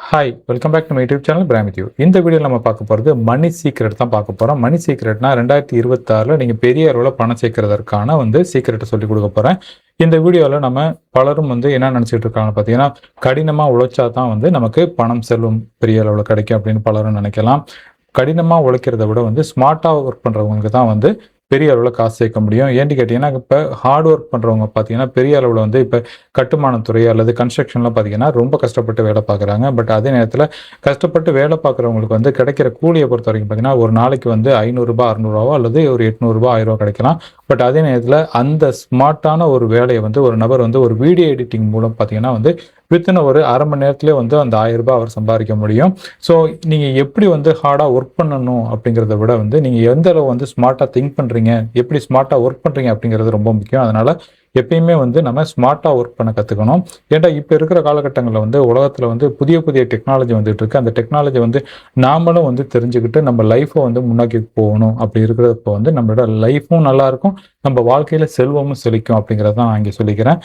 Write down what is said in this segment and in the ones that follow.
Hi welcome back to YouTube channel பிராமித்யூ இந்த வீடியோவில் நம்ம பார்க்க போகிறது மணி சீக்ரெட் தான் பார்க்க போகிறோம் மணி சீக்ரெட்னா ரெண்டாயிரத்தி இருபத்தாறில் நீங்கள் பெரிய அளவில் பணம் சேர்க்கறதற்கான வந்து சீக்ரெட்டை சொல்லி கொடுக்க போகிறேன் இந்த வீடியோவில் நம்ம பலரும் வந்து என்ன நினச்சிட்டு இருக்காங்க பார்த்தீங்கன்னா கடினமாக உழைச்சா தான் வந்து நமக்கு பணம் செல்வம் பெரிய அளவில் கிடைக்கும் அப்படின்னு பலரும் நினைக்கலாம். கடினமாக உழைக்கிறத விட வந்து ஸ்மார்ட்டாக ஒர்க் பண்ணுறவங்களுக்கு தான் வந்து பெரிய அளவில் காசு சேர்க்க முடியும். ஏன்னு கேட்டிங்கன்னா இப்போ ஹார்ட் ஒர்க் பண்ணுறவங்க பார்த்தீங்கன்னா பெரிய அளவில் வந்து இப்போ கட்டுமானத்துறை அல்லது கன்ஸ்ட்ரக்ஷன்லாம் பார்த்தீங்கன்னா ரொம்ப கஷ்டப்பட்டு வேலை பார்க்குறாங்க பட் அதே நேரத்தில் கஷ்டப்பட்டு வேலை பார்க்குறவங்களுக்கு வந்து கிடைக்கிற கூலியை பொறுத்த வரைக்கும் பார்த்தீங்கன்னா ஒரு நாளைக்கு வந்து ஐநூறுரூபா அறநூறுவா அல்லது ஒரு எட்நூறுபா ஆயிரம் கிடைக்கலாம். பட் அதே நேரத்தில் அந்த ஸ்மார்ட்டான ஒரு வேலையை வந்து ஒரு நபர் வந்து ஒரு வீடியோ எடிட்டிங் மூலம் பார்த்தீங்கன்னா வந்து வித்தின் ஒரு அரை மணி நேரத்துலேயே வந்து அந்த ஆயிரம் ரூபாய் அவர் சம்பாதிக்க முடியும். ஸோ நீங்கள் எப்படி வந்து ஹார்டாக ஒர்க் பண்ணணும் அப்படிங்கிறத விட வந்து நீங்கள் எந்த அளவு வந்து ஸ்மார்ட்டாக திங்க் பண்ணுறீங்க எப்படி ஸ்மார்ட்டாக ஒர்க் பண்ணுறீங்க அப்படிங்கிறது ரொம்ப முக்கியம். அதனால் எப்பயுமே வந்து நம்ம ஸ்மார்ட்டாக ஒர்க் பண்ண கற்றுக்கணும் ஏன்டா இப்போ இருக்கிற காலகட்டங்களில் வந்து உலகத்தில் வந்து புதிய புதிய டெக்னாலஜி வந்துட்டு இருக்கு. அந்த டெக்னாலஜி வந்து நாமளும் வந்து தெரிஞ்சுக்கிட்டு நம்ம லைஃப்பை வந்து முன்னாக்கி போகணும். அப்படி இருக்கிறப்போ வந்து நம்மளோட லைஃப்பும் நல்லாயிருக்கும் நம்ம வாழ்க்கையில் செல்வமும் செழிக்கும் அப்படிங்கிறத தான் நான் இங்கே சொல்லிக்கிறேன்.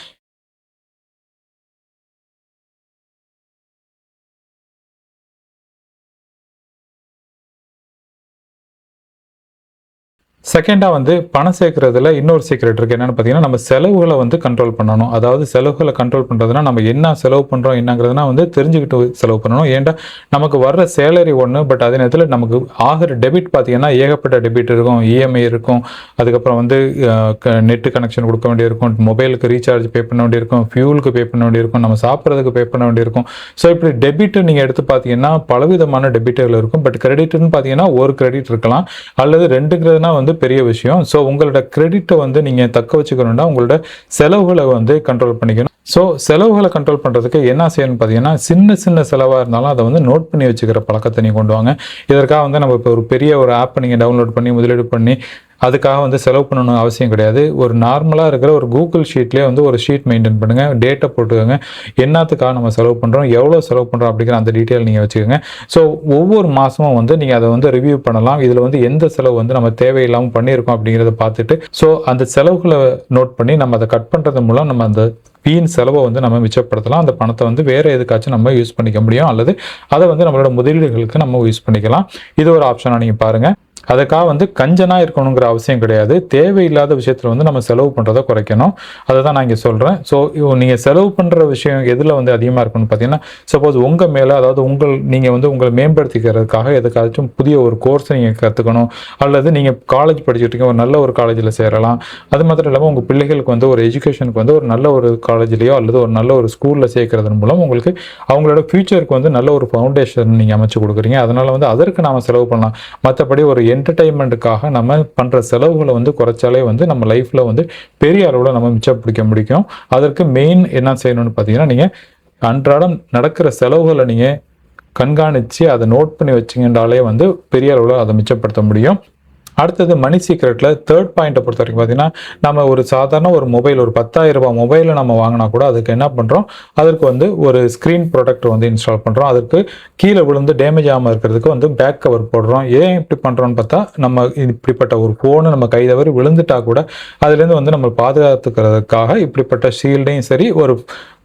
செகண்டாக வந்து பணம் சேர்க்கறதுல இன்னொரு சீக்ரெட் இருக்குது என்னென்னு பார்த்தீங்கன்னா நம்ம செலவுகளை வந்து கண்ட்ரோல் பண்ணணும். அதாவது செலவுகளை கண்ட்ரோல் பண்ணுறதுனா நம்ம என்ன செலவு பண்ணுறோம் என்னங்கிறதுனா வந்து தெரிஞ்சுக்கிட்டு செலவு பண்ணணும். ஏன்டா நமக்கு வர்ற சேலரி ஒன்று பட் அதே நேரத்தில் நமக்கு ஆகிற டெபிட் பார்த்தீங்கன்னா ஏகப்பட்ட டெபிட் இருக்கும் இஎம்ஐ இருக்கும். அதுக்கப்புறம் வந்து நெட்டு கனெக்ஷன் கொடுக்க வேண்டியிருக்கும். மொபைலுக்கு ரீசார்ஜ் பே பண்ண வேண்டியிருக்கும். ஃபியூலுக்கு பே பண்ண வேண்டியிருக்கும். நம்ம சாப்பிட்றதுக்கு பே பண்ண வேண்டியிருக்கும். ஸோ இப்படி டெபிட்டு நீங்கள் எடுத்து பார்த்தீங்கன்னா பலவிதமான டெபிட்டுகள் இருக்கும். பட் கிரெடிட்னு பார்த்தீங்கன்னா ஒரு கிரெடிட் இருக்கலாம். அல்லது ரெண்டுங்கிறதுனா வந்து பெரிய விஷயம். ஸோ உங்களோட கிரெடிட்டை வந்து நீங்கள் தக்க வச்சுக்கணும்னா உங்களோட செலவுகளை வந்து கண்ட்ரோல் பண்ணிக்கணும். ஸோ செலவுகளை கண்ட்ரோல் பண்ணுறதுக்கு என்ன செய்யணும்னு பார்த்தீங்கன்னா சின்ன சின்ன செலவாக இருந்தாலும் அதை வந்து நோட் பண்ணி வச்சுக்கிற பழக்கத்தை நீங்கள் கொண்டு வாங்க. இதற்காக வந்து நம்ம இப்போ ஒரு பெரிய ஒரு ஆப்பை நீங்கள் டவுன்லோட் பண்ணி முதலீடு பண்ணி அதுக்காக வந்து செலவு பண்ணணும் அவசியம் கிடையாது. ஒரு நார்மலாக இருக்கிற ஒரு கூகுள் ஷீட்லேயே வந்து ஒரு ஷீட் மெயின்டைன் பண்ணுங்கள் டேட்டை போட்டுக்கோங்க. என்னத்துக்காக நம்ம செலவு பண்ணுறோம் எவ்வளோ செலவு பண்ணுறோம் அப்படிங்கிற அந்த டீட்டெயில் நீங்கள் வச்சுக்கோங்க. ஸோ ஒவ்வொரு மாதமும் வந்து நீங்கள் அதை வந்து ரிவ்யூ பண்ணலாம். இதில் வந்து எந்த செலவு வந்து நம்ம தேவையில்லாமல் பண்ணியிருக்கோம் அப்படிங்கிறத பார்த்துட்டு ஸோ அந்த செலவுகளை நோட் பண்ணி நம்ம அதை கட் பண்ணுறது மூலம் நம்ம அந்த வீண் செலவை வந்து நம்ம மிச்சப்படுத்தலாம். அந்த பணத்தை வந்து வேறு எதுக்காச்சும் நம்ம யூஸ் பண்ணிக்க முடியும். அல்லது அதை வந்து நம்மளோட முதலீடுகளுக்கு நம்ம யூஸ் பண்ணிக்கலாம். இது ஒரு ஆப்ஷனாக நீங்கள் பாருங்கள் அதுக்காக வந்து கஞ்சனாக இருக்கணுங்கிற அவசியம் கிடையாது. தேவையில்லாத விஷயத்தில் வந்து நம்ம செலவு பண்ணுறதை குறைக்கணும். அதை தான் நான் இங்கே சொல்கிறேன் ஸோ நீங்கள் செலவு பண்ணுற விஷயம் எதில் வந்து அதிகமாக இருக்குன்னு பார்த்தீங்கன்னா சப்போஸ் உங்கள் மேலே அதாவது உங்கள் நீங்கள் வந்து உங்களை மேம்படுத்திக்கிறதுக்காக எதுக்காச்சும் புதிய ஒரு கோர்ஸ் நீங்கள் கற்றுக்கணும் அல்லது நீங்கள் காலேஜ் படிச்சுட்டு ஒரு நல்ல ஒரு காலேஜில் சேரலாம். அது மாத்திரம் இல்லாமல் உங்கள் பிள்ளைகளுக்கு வந்து ஒரு எஜுகேஷனுக்கு வந்து ஒரு நல்ல ஒரு காலேஜ்லேயோ அல்லது ஒரு நல்ல ஒரு ஸ்கூலில் சேர்க்கறதன் மூலம் உங்களுக்கு அவங்களோட ஃப்யூச்சருக்கு வந்து நல்ல ஒரு ஃபவுண்டேஷன் நீங்கள் அமைச்சு கொடுக்குறீங்க. அதனால் வந்து அதற்கு நாம் செலவு பண்ணலாம். மற்றபடி ஒரு என்டர்டைன்மெண்ட்டுக்காக நம்ம பண்ணுற செலவுகளை வந்து குறைச்சாலே வந்து நம்ம லைஃப்பில் வந்து பெரிய அளவில் நம்ம மிச்சம் பிடிக்க முடியும் அதற்கு மெயின் என்ன செய்யணும்னு பார்த்தீங்கன்னா நீங்கள் அன்றாடம் நடக்கிற செலவுகளை நீங்கள் கண்காணித்து அதை நோட் பண்ணி வச்சிங்கன்றாலே வந்து பெரிய அளவில் அதை மிச்சப்படுத்த முடியும். அடுத்தது மணி சீக்ரெட்டில் தேர்ட் பாயிண்ட்டை பொறுத்த வரைக்கும் பார்த்தீங்கன்னா நம்ம ஒரு சாதாரண ஒரு மொபைல் ஒரு பத்தாயிரம் ரூபாய் மொபைலை நம்ம வாங்கினா கூட அதுக்கு என்ன பண்ணுறோம் அதற்கு வந்து ஒரு ஸ்க்ரீன் ப்ரொடக்ட் வந்து இன்ஸ்டால் பண்ணுறோம் அதுக்கு கீழே விழுந்து டேமேஜ் ஆகாமல் இருக்கிறதுக்கு வந்து பேக் கவர் போடுறோம். ஏன் இப்படி பண்ணுறோன்னு பார்த்தா நம்ம இப்படிப்பட்ட ஒரு ஃபோனு நம்ம கை தவறி விழுந்துட்டா கூட அதுலேருந்து வந்து நம்ம பாதுகாத்துக்கிறதுக்காக இப்படிப்பட்ட ஷீல்டையும் சரி ஒரு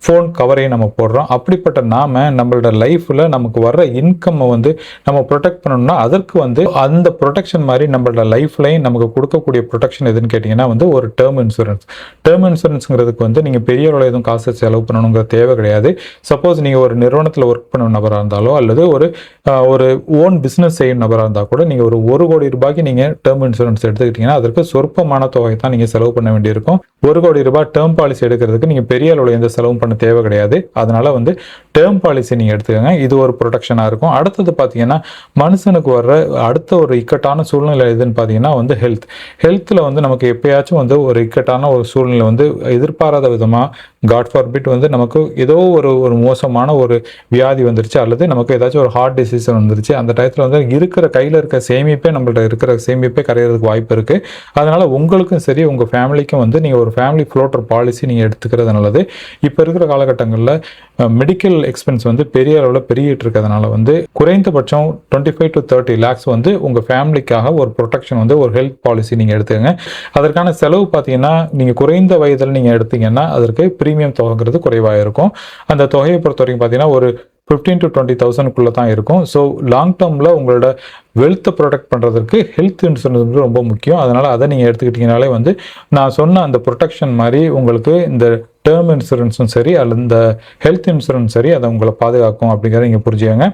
ஃபோன் கவரையும் நம்ம போடுறோம். அப்படிப்பட்ட நாம நம்மளோட லைஃப்பில் நமக்கு வர்ற இன்கம்மை வந்து நம்ம ப்ரொடெக்ட் பண்ணணும்னா அதற்கு வந்து அந்த ப்ரொடெக்ஷன் மாதிரி நம்மளோட லைஃப்லையும் நமக்கு கொடுக்கக்கூடிய ப்ரொடெக்ஷன் எதுன்னு கேட்டிங்கன்னா வந்து ஒரு டேர்ம் இன்சூரன்ஸ் டேர்ம் இன்சூரன்ஸுங்கிறதுக்கு வந்து நீங்கள் பெரிய அளவில் எதுவும் காசு செலவு பண்ணணுங்கிற தேவை கிடையாது. சப்போஸ் நீங்கள் ஒரு நிறுவனத்தில் ஒர்க் பண்ண நபராக இருந்தாலோ அல்லது ஒரு ஒரு ஓன் பிஸ்னஸ் செய்யும் நபராக இருந்தால் கூட நீங்கள் ஒரு ஒரு கோடி ரூபாய்க்கு நீங்கள் டேர்ம் இன்சூரன்ஸ் எடுத்துக்கிட்டிங்கன்னா அதற்கு சொற்பமான தொகை தான் நீங்கள் செலவு பண்ண வேண்டியிருக்கும். ஒரு கோடி ரூபாய் டேர்ம் பாலிசி எடுக்கிறதுக்கு நீங்கள் பெரிய அளவில் எந்த செலவும் பண்ண தேவை கிடையாது. அதனால் வந்து டேர்ம் பாலிசி நீங்கள் எடுத்துக்கோங்க. இது ஒரு ப்ரொடெக்ஷனாக இருக்கும். அடுத்தது பார்த்தீங்கன்னா மனுஷனுக்கு வர்ற அடுத்த ஒரு இக்கட்டான சூழ்நிலை எதுன்னு பார்த்தீங்கன்னா வந்து ஹெல்த் ஹெல்த்தில் வந்து நமக்கு எப்பயாச்சும் வந்து ஒரு இக்கட்டான ஒரு சூழ்நிலை வந்து எதிர்பாராத விதமாக காட் ஃபார்பிட் வந்து நமக்கு ஏதோ ஒரு ஒரு மோசமான ஒரு வியாதி வந்துருச்சு அல்லது நமக்கு ஏதாச்சும் ஒரு ஹார்ட் டிசீஸ் வந்துருச்சு அந்த டயத்தில் வந்து இருக்கிற கையில் இருக்க சேமிப்பே நம்மள்ட்ட இருக்கிற சேமிப்பே கரையிறதுக்கு வாய்ப்பு இருக்குது அதனால் உங்களுக்கும் சரி உங்கள் ஃபேமிலிக்கும் வந்து நீங்கள் ஒரு ஃபேமிலி ஃப்ளோட்டர் பாலிசி நீங்கள் எடுத்துக்கிறது நல்லது. இப்போ இருக்கிற காலகட்டங்களில் மெடிக்கல் எக்ஸ்பென்ஸ் வந்து பெரிய அளவில் பெருகிட்டு இருக்கிறதுனால வந்து குறைந்தபட்சம் twenty five to thirty lakhs வந்து உங்கள் ஃபேமிலிக்காக ஒரு ப்ரொடெக்ஷன் வந்து ஒரு ஹெல்த் பாலிசி நீங்கள் எடுத்துக்கங்க. அதற்கான செலவு பார்த்தீங்கன்னா நீங்கள் குறைந்த வயதில் நீங்கள் எடுத்தீங்கன்னா அதற்கு ப்ரீமியம் தொகைங்கிறது குறைவாக இருக்கும். அந்த தொகையை பொறுத்த வரைக்கும் பார்த்தீங்கன்னா ஒரு ஃபிஃப்டீன் டு டுவெண்ட்டி தௌசண்ட்குள்ளே தான் இருக்கும். ஸோ லாங் டேர்மில் உங்களோட வெல்த்தை ப்ரொடெக்ட் பண்ணுறதுக்கு ஹெல்த் இன்சூரன்ஸ் வந்து ரொம்ப முக்கியம். அதனால் அதை நீங்கள் எடுத்துக்கிட்டிங்கனாலே வந்து நான் சொன்ன அந்த ப்ரொடெக்ஷன் மாதிரி உங்களுக்கு இந்த டேர்ம் இன்சூரன்ஸும் சரி அல்லது இந்த ஹெல்த் இன்சூரன்ஸ் சரி அதை உங்களை பாதுகாக்கும் அப்படிங்கிறத நீங்கள் புரிஞ்சுக்கங்க.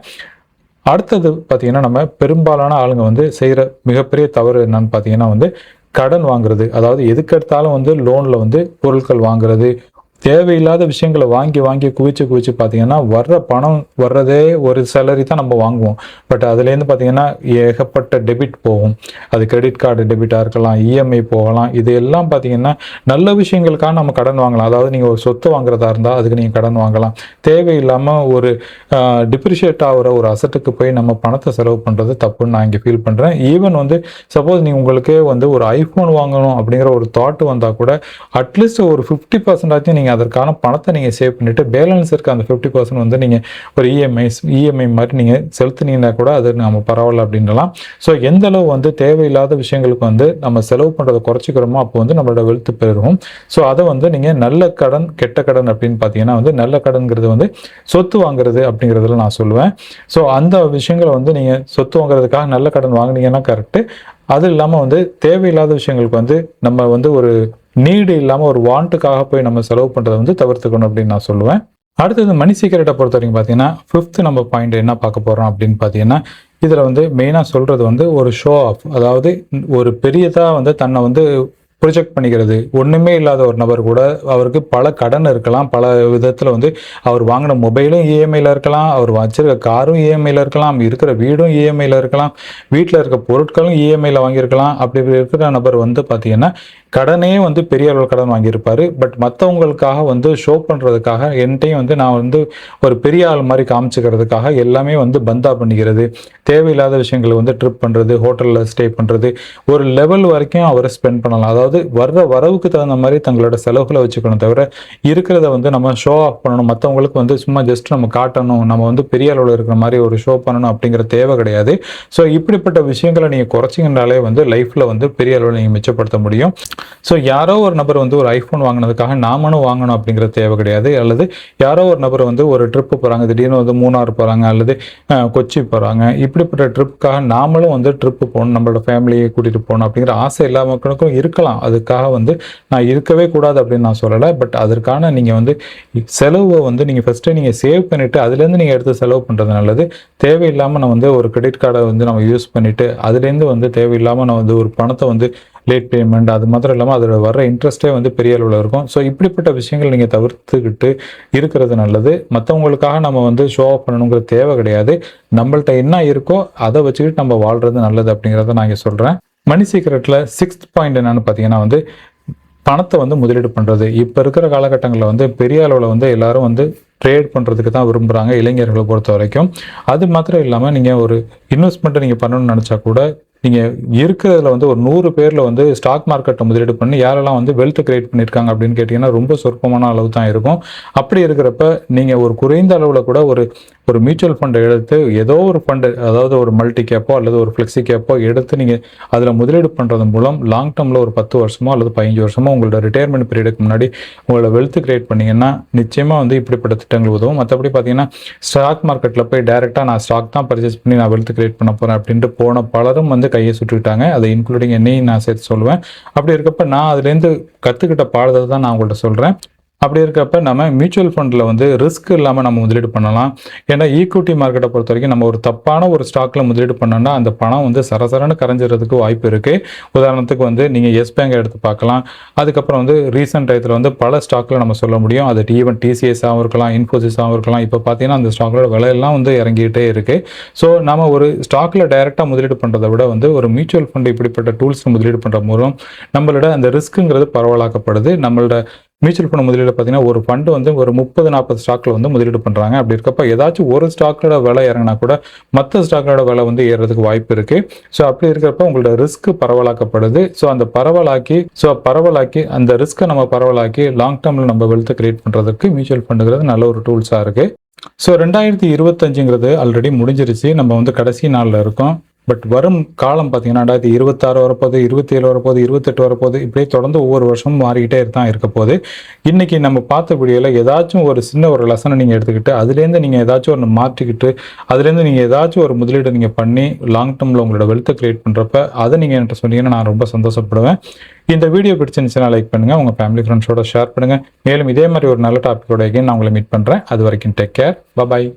அடுத்தது பார்த்தீங்கன்னா நம்ம பெரும்பாலான ஆளுங்க வந்து செய்கிற மிகப்பெரிய தவறு என்னன்னு பார்த்தீங்கன்னா வந்து கடன் வாங்குறது. அதாவது எதுக்கெடுத்தாலும் வந்து லோனில் வந்து பொருட்கள் வாங்குறது தேவையில்லாத விஷயங்களை வாங்கி வாங்கி குவிச்சு குவிச்சு பார்த்தீங்கன்னா வர்ற பணம் வர்றதே ஒரு சேலரி தான் நம்ம வாங்குவோம். பட் அதுலேருந்து பார்த்தீங்கன்னா ஏகப்பட்ட டெபிட் போகும். அது கிரெடிட் கார்டு டெபிட்டாக இருக்கலாம் இஎம்ஐ போகலாம். இது எல்லாம் பார்த்தீங்கன்னா நல்ல விஷயங்களுக்காக நம்ம கடன் வாங்கலாம். அதாவது நீங்கள் ஒரு சொத்து வாங்குறதா இருந்தால் அதுக்கு நீங்கள் கடன் வாங்கலாம். தேவையில்லாமல் ஒரு டிப்ரிஷியேட் ஆகிற ஒரு அசட்டுக்கு போய் நம்ம பணத்தை செலவு பண்ணுறது தப்புன்னு நான் இங்கே ஃபீல் பண்ணுறேன் ஈவன் வந்து சப்போஸ் நீங்கள் உங்களுக்கே வந்து ஒரு ஐஃபோன் வாங்கணும் அப்படிங்கிற ஒரு தாட் வந்தால் கூட அட்லீஸ்ட் ஒரு ஃபிஃப்டி பர்சன்டாச்சும் நீங்கள் அதற்கான பணத்தை நீங்கள் சேவ் பண்ணிவிட்டு பேலன்ஸ் இருக்க அந்த ஃபிஃப்டி பர்சன்ட் வந்து நீங்கள் ஒரு இஎம்ஐ இஎம்ஐ மாதிரி நீங்கள் செலுத்தினீங்கன்னா கூட அது நம்ம பரவாயில்ல அப்படின்றலாம் ஸோ எந்த அளவு வந்து தேவையில்லாத விஷயங்களுக்கு வந்து நம்ம செலவு பண்ணுறதை குறைச்சிக்கிறோமோ அப்போ வந்து நம்மளோட வெல்த் பெருகும். ஸோ அதை வந்து நீங்கள் நல்ல கடன் கெட்ட கடன் அப்படின்னு பார்த்தீங்கன்னா வந்து நல்ல கடன்கிறது வந்து சொத்து வாங்குறது அப்படிங்கிறதுல நான் சொல்லுவேன். ஸோ அந்த விஷயங்களை வந்து நீங்கள் சொத்து வாங்குறதுக்காக நல்ல கடன் வாங்குனீங்கன்னா கரெக்டு அது இல்லாமல் வந்து தேவையில்லாத விஷயங்களுக்கு வந்து நம்ம வந்து ஒரு நீடு இல்லாமல் ஒரு வாண்ட்டுக்காக போய் நம்ம செலவு பண்ணுறதை வந்து தவிர்த்துக்கணும் அப்படின்னு நான் சொல்லுவேன். அடுத்தது மணி சீக்கிரட்டை பொறுத்த வரைக்கும் பார்த்தீங்கன்னா ஃபிஃப்த்து நம்ம பாயிண்ட் என்ன பார்க்க போகிறோம் அப்படின்னு பார்த்தீங்கன்னா இதில் வந்து மெயினாக சொல்கிறது வந்து ஒரு ஷோ ஆஃப் அதாவது ஒரு பெரியதாக வந்து தன்னை வந்து ப்ரொஜெக்ட் பண்ணிக்கிறது. ஒன்றுமே இல்லாத ஒரு நபர் கூட அவருக்கு பல கடன் இருக்கலாம். பல விதத்தில் வந்து அவர் வாங்கின மொபைலும் இஎம்ஐயில் இருக்கலாம். அவர் வச்சிருக்க காரும் இஎம்ஐயில் இருக்கலாம். இருக்கிற வீடும் இஎம்ஐயில் இருக்கலாம். வீட்டில் இருக்க பொருட்களும் இஎம்ஐயில் வாங்கியிருக்கலாம். அப்படி இருக்கிற நபர் வந்து பார்த்திங்கன்னா கடனே வந்து பெரிய அளவில் கடன் வாங்கியிருப்பாரு. பட் மற்றவங்களுக்காக வந்து ஷோ பண்ணுறதுக்காக என்கிட்டையும் வந்து நான் வந்து ஒரு பெரிய ஆள் மாதிரி காமிச்சுக்கிறதுக்காக எல்லாமே வந்து பந்தா பண்ணிக்கிறது. தேவையில்லாத விஷயங்களை வந்து ட்ரிப் பண்ணுறது ஹோட்டலில் ஸ்டே பண்ணுறது ஒரு லெவல் வரைக்கும் அவரை ஸ்பெண்ட் பண்ணலாம். அதாவது வர்ற வரவுக்கு தகுந்த மாதிரி தங்களோட செலவுகளை வச்சுக்கணும் தவிர இருக்கிறத வந்து நம்ம ஷோ ஆஃப் பண்ணணும். மற்றவங்களுக்கு வந்து சும்மா ஜஸ்ட் நம்ம காட்டணும். நம்ம வந்து பெரிய அளவில் இருக்கிற மாதிரி ஒரு ஷோ பண்ணணும் அப்படிங்கிற தேவை கிடையாது. ஸோ இப்படிப்பட்ட விஷயங்களை நீங்கள் குறைச்சிங்கனாலே வந்து லைஃப்பில் வந்து பெரிய அளவில் நீங்கள் மிச்சப்படுத்த முடியும். ஸோ யாரோ ஒரு நபர் வந்து ஒரு ஐஃபோன் வாங்கினதுக்காக நாமளும் வாங்கணும் அப்படிங்கிற தேவை கிடையாது. அல்லது யாரோ ஒரு நபர் வந்து ஒரு ட்ரிப்பு போகிறாங்க திடீர்னு வந்து மூணார் போகிறாங்க அல்லது கொச்சி போகிறாங்க இப்படிப்பட்ட ட்ரிப்புக்காக நாமளும் வந்து ட்ரிப்பு போகணும் நம்மளோட ஃபேமிலியை கூட்டிகிட்டு போகணும் அப்படிங்கிற ஆசை எல்லா மக்களுக்கும் இருக்கலாம். அதுக்காக வந்து நான் இருக்கவே கூடாது அப்படின்னு நான் சொல்லலை. பட் அதற்கான நீங்கள் வந்து செலவை வந்து நீங்கள் ஃபஸ்ட்டு நீங்கள் சேவ் பண்ணிவிட்டு அதுலேருந்து நீங்கள் எடுத்து செலவு பண்ணுறது நல்லது. தேவையில்லாமல் நான் வந்து ஒரு கிரெடிட் கார்டை வந்து நம்ம யூஸ் பண்ணிவிட்டு அதுலேருந்து வந்து தேவையில்லாமல் நான் வந்து ஒரு பணத்தை வந்து லேட் பேமெண்ட் அது மாத்திரம் இல்லாமல் அதில் வர இன்ட்ரெஸ்ட்டே வந்து பெரிய அளவில் இருக்கும். ஸோ இப்படிப்பட்ட விஷயங்கள் நீங்கள் தவிர்த்துக்கிட்டு இருக்கிறது நல்லது. மற்றவங்களுக்காக நம்ம வந்து ஷோ ஆஃப் பண்ணணுங்கிற தேவை கிடையாது. நம்மள்ட்ட என்ன இருக்கோ அதை வச்சுக்கிட்டு நம்ம வாழ்றது நல்லது அப்படிங்கிறத நான் இங்கே சொல்கிறேன் மணி சீக்கிரட்டில் சிக்ஸ்த் பாயிண்ட் என்னன்னு பார்த்தீங்கன்னா வந்து பணத்தை வந்து முதலீடு பண்ணுறது இப்போ இருக்கிற காலகட்டங்களில் வந்து பெரிய அளவில் வந்து எல்லாரும் வந்து ட்ரேட் பண்ணுறதுக்கு தான் விரும்புகிறாங்க இளைஞர்களை பொறுத்த வரைக்கும். அது மாத்திரம் இல்லாமல் நீங்கள் ஒரு இன்வெஸ்ட்மெண்ட்டை நீங்கள் பண்ணணும்னு நினச்சா கூட நீங்கள் இருக்கிறதுல வந்து ஒரு நூறு பேரில் வந்து ஸ்டாக் மார்க்கெட்டை முதலீடு பண்ணி யாரெல்லாம் வந்து வெல்த் கிரியேட் பண்ணியிருக்காங்க அப்படின்னு கேட்டிங்கன்னா ரொம்ப சொற்பமான அளவு தான் இருக்கும். அப்படி இருக்கிறப்ப நீங்கள் ஒரு குறைந்த அளவில் கூட ஒரு ஒரு மியூச்சுவல் ஃபண்டை எடுத்து ஏதோ ஒரு ஃபண்டு அதாவது ஒரு மல்டி கேப்போ அல்லது ஒரு ஃப்ளெக்ஸி கேப்போ எடுத்து நீங்கள் அதில் முதலீடு பண்ணுறது மூலம் லாங் டேர்மில் ஒரு பத்து வருஷமோ அல்லது பதினஞ்சு வருஷமோ உங்களோட ரிட்டையர்மெண்ட் பீரியடுக்கு முன்னாடி உங்களோட வெல்த் கிரியேட் பண்ணிங்கன்னா நிச்சயமாக வந்து இப்படிப்பட்ட திட்டங்கள் உதவும். மற்றபடி பார்த்தீங்கன்னா ஸ்டாக் மார்க்கெட்டில் போய் டேரெக்டாக நான் ஸ்டாக் தான் பர்ச்சேஸ் பண்ணி நான் வெல்த் கிரியேட் பண்ண போகிறேன் அப்படின்ட்டு போன பலரும் வந்து கையை சுட்டுக்கிட்டாங்க அதை இன்க்ளூடிங் என்னையும் நான் சேர்த்து சொல்லுவேன். அப்படி இருக்கப்ப நான் அதுலேருந்து கற்றுக்கிட்ட பாடத்தை தான் நான் உங்கள்கிட்ட சொல்கிறேன் அப்படி இருக்கப்ப நம்ம மியூச்சுவல் ஃபண்டில் வந்து ரிஸ்க் இல்லாமல் நம்ம முதலீடு பண்ணலாம். ஏன்னா ஈக்குவிட்டி மார்க்கெட்டை பொறுத்த வரைக்கும் நம்ம ஒரு தப்பான ஒரு ஸ்டாக்ல முதலீடு பண்ணோம்னா அந்த பணம் வந்து சரசரன்னு கரைஞ்சிறதுக்கு வாய்ப்பு இருக்குது உதாரணத்துக்கு வந்து நீங்கள் எஸ் பேங்க் எடுத்து பார்க்கலாம். அதுக்கப்புறம் வந்து ரீசெண்ட் டயத்தில் வந்து பல ஸ்டாக்ல நம்ம சொல்ல முடியும். அது ஈவன் டிசிஎஸ்ஸாகவும் இருக்கலாம் இன்ஃபோசிஸாகவும் இருக்கலாம். இப்போ பார்த்தீங்கன்னா அந்த ஸ்டாக்கோட விலையெல்லாம் வந்து இறங்கிட்டே இருக்குது ஸோ நம்ம ஒரு ஸ்டாக்ல டைரெக்டாக முதலீடு பண்ணுறதை விட வந்து ஒரு மியூச்சுவல் ஃபண்ட் இப்படிப்பட்ட டூல்ஸ் முதலீடு பண்ணுற மூலம் நம்மளோட அந்த ரிஸ்க்குங்கிறது பரவலாக்கப்படுது. நம்மளோட மியூச்சுவல் ஃபண்ட் முதலீடு பார்த்தீங்கன்னா ஒரு ஃபண்டு வந்து ஒரு முப்பது நாற்பது ஸ்டாக்ல வந்து முதலீடு பண்ணுறாங்க அப்படி இருக்கப்ப ஏதாச்சும் ஒரு ஸ்டாக்கோட விலை இறங்கினா கூட மற்ற ஸ்டாக்கோட விலை வந்து ஏறுறதுக்கு வாய்ப்பு இருக்கு. ஸோ அப்படி இருக்கிறப்ப உங்களோட ரிஸ்க் பரவலாக்கப்படுது. ஸோ அந்த பரவலாக்கி ஸோ பரவலாக்கி அந்த ரிஸ்க்கை நம்ம பரவலாக்கி லாங் டேர்மில் நம்ம வெல்த்தை கிரியேட் பண்ணுறதுக்கு மியூச்சுவல் ஃபண்டுங்கிறது நல்ல ஒரு டூல்ஸாக இருக்கு. ஸோ ரெண்டாயிரத்தி இருபத்தஞ்சுங்கிறது ஆல்ரெடி முடிஞ்சிருச்சு. நம்ம வந்து கடைசி நாளில் இருக்கோம். பட் வரும் காலம் பார்த்தீங்கன்னா ரெண்டாயிரத்தி இருபத்தாறு வரப்போகுது இருபத்தேழு வரப்போது இருபத்தெட்டு வரப்போது இப்படியே தொடர்ந்து ஒவ்வொரு வருஷமும் மாறிக்கிட்டே தான் இருக்க போது இன்னைக்கு நம்ம பார்த்த வீடியோவில் ஏதாச்சும் ஒரு சின்ன ஒரு லெசனை நீங்கள் எடுத்துக்கிட்டு அதுலேருந்து நீங்கள் ஏதாச்சும் ஒன்று மாற்றிக்கிட்டு அதுலேருந்து நீங்கள் ஏதாச்சும் ஒரு முதலீடு நீங்கள் பண்ணி லாங் டேர்மில் உங்களோட வெல்த்தை கிரியேட் பண்ணுறப்ப அதை நீங்கள் என்கிட்ட சொன்னீங்கன்னா நான் ரொம்ப சந்தோஷப்படுவேன். இந்த வீடியோ பிடிச்சிருந்துச்சுன்னா லைக் பண்ணுங்கள் உங்கள் ஃபேமிலி ஃப்ரெண்ட்ஸோட ஷேர் பண்ணுங்கள் மேலும் இதே மாதிரி ஒரு நல்ல டாப்பிக்கோட எகைன் நான் உங்களை மீட் பண்ணுறேன் அது வரைக்கும் டேக் கேர் பபாய்